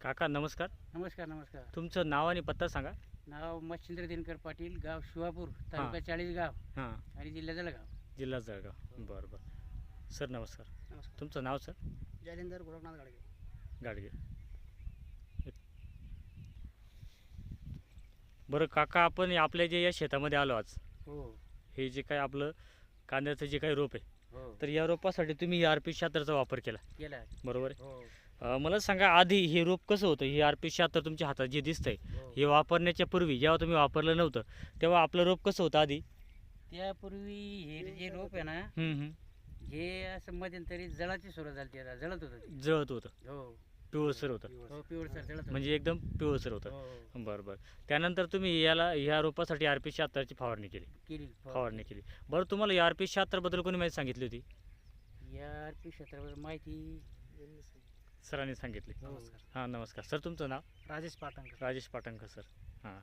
काका नमस्कार. नमस्कार नमस्कार. तुमचं नाव आणि पत्ता सांगा. नाव मच्छिंद्र दिनकर पाटील गाव शिवापूर तालुका चाळीसगाव हां. आणि जिल्हा जळगाव. जिल्हा जळगाव. बरं बरं. सर नमस्कार. नमस्कार. तुमचं नाव सर? जयलिंदर गोरखनाथ गाडगे. गाडगे. बरं काका आपण आपल्या जे या शेतामध्ये आलो आज हो. हे जे काय आपलं कांद्याचं जे काही रोप आहे हो. तर या रोपासाठी तुम्ही आर पी शहात्तरचा वापर केला. केला. बरोबर आहे? हो. मला सांगा आधी हे रोप कसं होतं? हे आर पी शहात्तर तुमच्या हातात जे दिसतंय हो. हे वापरण्याच्या पूर्वी जेव्हा तुम्ही वापरलं नव्हतं तेव्हा आपलं रोप कसं होतं आधी? त्यापूर्वी हे जे रोप आहे ना हम्म. हे असं मध्यंतरी जळाची सुरुवात झाली त्याला जळत होतं जळत होतं. हो. पिवळसर होतं. हो पिवळसर जळत होतं. म्हणजे एकदम पिवळसर होतं. हो बरं बरं. त्यानंतर तुम्ही याला ह्या रोपासाठी आर पी शहात्तरची फवारणी केली. केली फवारणी केली. बरं तुम्हाला या आर पी शहात्तरबद्दल कोणी माहिती सांगितली होती? या आर पी क्षेत्राबद्दल माहिती सरांनी सांगितली. हो. हां नमस्कार. सर तुमचं नाव? राजेश पाटणकर. राजेश पाटणकर सर. हां.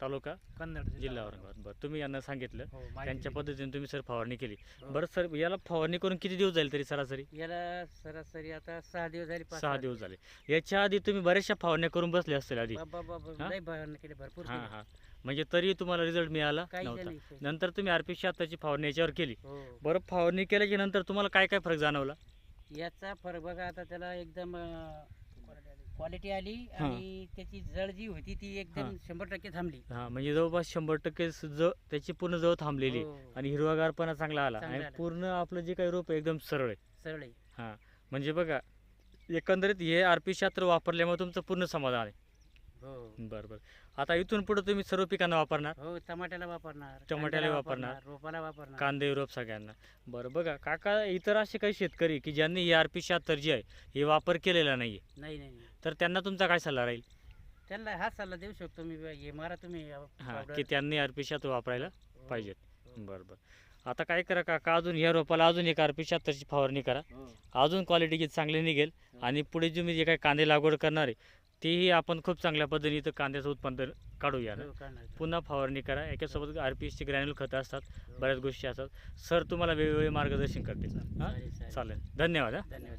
तालुका? कन्नड जिल्हा. औरंगाबाद. बरं तुम्ही यांना सांगितलं. हो त्यांच्या पद्धतीने तुम्ही सर फवारणी केली. हो. बरं सर याला फवारणी करून किती दिवस जाईल तरी सरासरी? याला सरासरी आता सहा दिवस झाले पाच सहा सहा दिवस झाले. याच्या आधी तुम्ही बऱ्याचशा फवारण्या करून बसले असतील आधी. बाबा बाबा हा? लय भयानक केले भरपूर हां केले. हां. म्हणजे तरी तुम्हाला रिझल्ट मिळाला काही नव्हता. नंतर तुम्ही आर पी शहात्तरची फवारणी याच्यावर केली. हो. बरं फवारणी केल्याच्यानंतर तुम्हाला काय काय फरक जाणवला? याचा फरक बघा आता त्याला एकदम क्वालिटी आली. आणि त्याची जळ जी होती ती एकदम. शंभर टक्के थांबली हां म्हणजे जवळपास शंभर टक्के त्याची पूर्ण जवळ थांबलेली. हो, आणि हिरवागारपणा चांगला आला आणि. पूर्ण आपलं जे काही रोप एकदम सरळ आहे सरळ आहे. हां म्हणजे बघा एकंदरीत हे आर पी शास्त्र वापरल्यामुळे तुमचं पूर्ण समाधान आहे हो बरं बरं आता इथून पुढे तुम्ही सर्व पिकांना वापरणार? हो टमाट्याला वापरणार टमाट्याला वापरणार. रोपाला वापरणार. कांदे रोप सगळ्यांना. बरं बघा काका इतर असे काही शेतकरी की ज्यांनी हे आर पी शहात्तर जे आहे हे वापर केलेला नाही नाही नाही. तर त्यांना तुमचा काय सल्ला राहील? त्यांना हा सल्ला देऊ शकतो मी हे मारा तुम्ही हां. की त्यांनी आर पी शहात्तर वापरायला हो, पाहिजेत हो, बरं बरं. आता काय करा काका अजून या रोपाला अजून एक आर पी शहात्तरची फवारणी करा. हो. अजून क्वालिटी चांगली निघेल. आणि पुढे तुम्ही जे काही कांदे लागवड करणार आहे तेही आपण खूप चांगल्या पद्धतीने इथं कांद्याचं उत्पादन काढूया ना. हो. पुन्हा फवारणी करा. याच्यासोबत आर पी एसची ग्रॅन्युल खतं असतात. हो. बऱ्याच गोष्टी असतात. सर तुम्हाला वेगवेगळे मार्गदर्शन करतील. हां? चालेल, धन्यवाद हां. धन्यवाद.